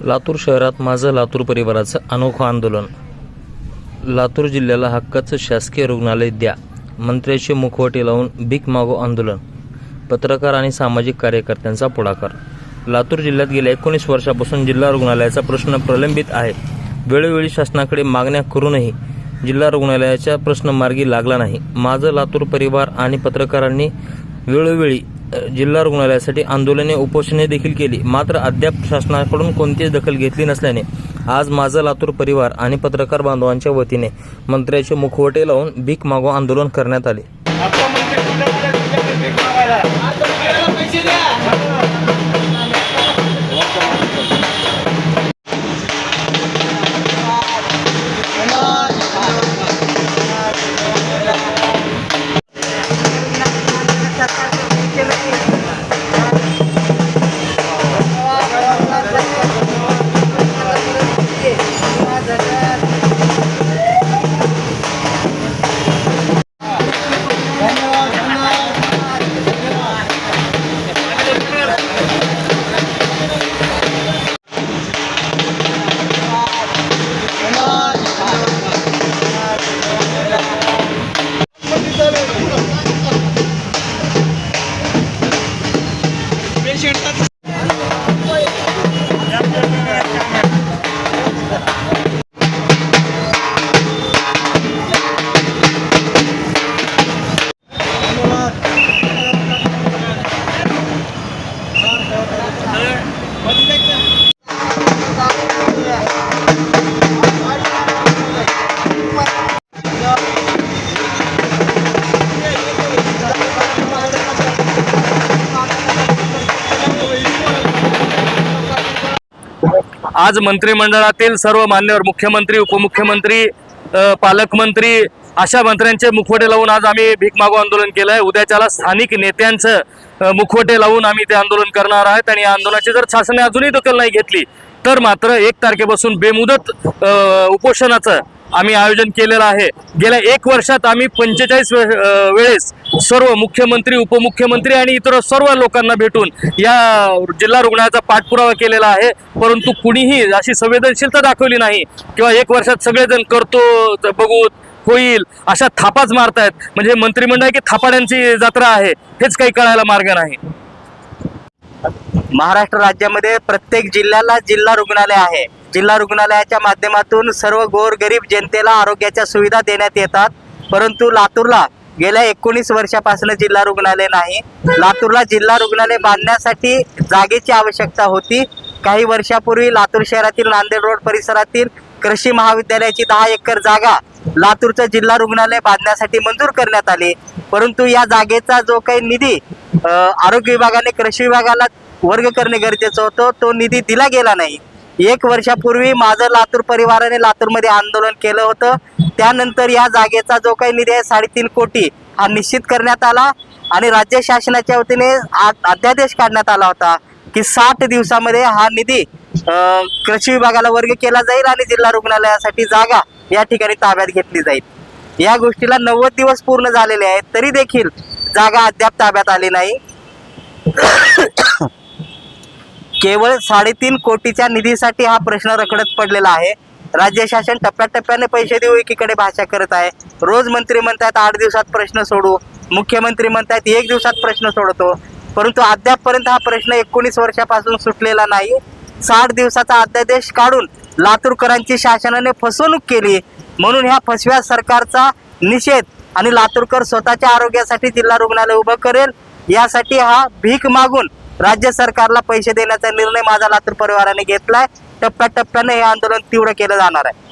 लातूर शहरात माझं लातूर परिवाराचं अनोखं आंदोलन. लातूर जिल्ह्याला हक्काचं शासकीय रुग्णालय द्या. मंत्र्याचे मुखवटे लावून भीक मागो आंदोलन. पत्रकार आणि सामाजिक कार्यकर्त्यांचा पुढाकार. लातूर जिल्ह्यात गेल्या एकोणीस वर्षापासून जिल्हा रुग्णालयाचा प्रश्न प्रलंबित आहे. वेळोवेळी शासनाकडे मागण्या करूनही जिल्हा रुग्णालयाचा प्रश्न मार्गी लागला नाही. माझं लातूर परिवार आणि पत्रकारांनी वेळोवेळी जिल्हा रुग्णालयासाठी आंदोलने उपोषणे देखील केली. मात्र अद्याप शासनाकडून कोणतीच दखल घेतली नसल्याने आज माझं लातूर परिवार आणि पत्रकार बांधवांच्या वतीने मंत्र्याचे मुखवटे लावून भीक मागो आंदोलन करण्यात आले. आज मंत्रिमंडळातील सर्व मान्यवर मुख्यमंत्री उपमुख्यमंत्री पालकमंत्री अशा मंत्र्यांचे मुखवटे लावून आज आम्ही भीक मागो आंदोलन केलं आहे उद्याच्याला स्थानिक नेत्यांचं मुखवटे लावून आम्ही ते आंदोलन करणार आहेत आणि या आंदोलनाची जर शासनाने अजूनही दखल नाही घेतली तर मात्र एक तारखेपासून बेमुदत उपोषणाचं आम्ही आयोजन केलेलं आहे. गेल्या एक वर्षात आम्ही पंचेचाळीस वेळेस सर्व मुख्यमंत्री उपमुख्यमंत्री आणि इतर सर्व लोकांना भेटून या जिल्हा रुग्णालयाचा पाठपुरावा केलेला आहे. परंतु कुणीही अशी संवेदनशीलता दाखवली नाही किंवा एक वर्षात सगळेजण करतो बघू होईल अशा थापाच मारतायत. म्हणजे मंत्रिमंडळ की थापाड्यांची जत्रा आहे हेच काही कळायला मार्ग नाही. महाराष्ट्र राज्यामध्ये प्रत्येक जिल्ह्याला जिल्हा रुग्णालय आहे. जिल्हा रुग्णालयाच्या माध्यमातून सर्व गोरगरीब जनतेला आरोग्याच्या सुविधा देण्यात येतात. परंतु लातूरला गेल्या एकोणीस वर्षापासून जिल्हा रुग्णालय नाही. लातूरला जिल्हा रुग्णालय बांधण्यासाठी जागेची आवश्यकता होती. काही वर्षापूर्वी लातूर शहरातील नांदेड रोड परिसरातील कृषी महाविद्यालयाची दहा एकर जागा लातूरचं जिल्हा रुग्णालय बांधण्यासाठी मंजूर करण्यात आली. परंतु या जागेचा जो काही निधी आरोग्य विभागाने कृषी विभागाला वर्ग करणे गरजेचं होतं तो निधी दिला गेला नाही. एक वर्षापूर्वी माझं लातूर परिवाराने लातूरमध्ये आंदोलन केलं होतं. त्यानंतर या जागेचा जो काही निधी आहे साडेतीन कोटी हा निश्चित करण्यात आला आणि राज्य शासनाच्या वतीने आ- अध्यादेश काढण्यात आला होता की साठ दिवसामध्ये हा निधी कृषी विभागाला वर्ग केला जाईल आणि जिल्हा रुग्णालयासाठी जागा या ठिकाणी ताब्यात घेतली जाईल. या गोष्टीला नव्वद दिवस पूर्ण झालेले आहेत तरी देखील जागा अद्याप ताब्यात आली नाही. केवळ साडेतीन कोटीच्या निधीसाठी हा प्रश्न रखडत पडलेला आहे. राज्य शासन टप्प्याटप्प्याने पैसे देऊ एकीकडे भाषा करत आहे. रोज मंत्री म्हणतात आठ दिवसात प्रश्न सोडू. मुख्यमंत्री म्हणतात एक दिवसात प्रश्न सोडतो. परंतु अद्यापपर्यंत हा प्रश्न एकोणीस वर्षापासून सुटलेला नाही. साठ दिवसाचा अध्यादेश काढून लातूरकरांची शासनाने फसवणूक केली. म्हणून ह्या फसव्या सरकारचा निषेध आणि लातूरकर स्वतःच्या आरोग्यासाठी जिल्हा रुग्णालय उभं करेल यासाठी हा भीक मागून राज्य सरकारला पैसे देण्याचा निर्णय माझा लातूर परिवाराने घेतलाय. टप्प्याटप्प्याने हे आंदोलन तीव्र केलं जाणार आहे.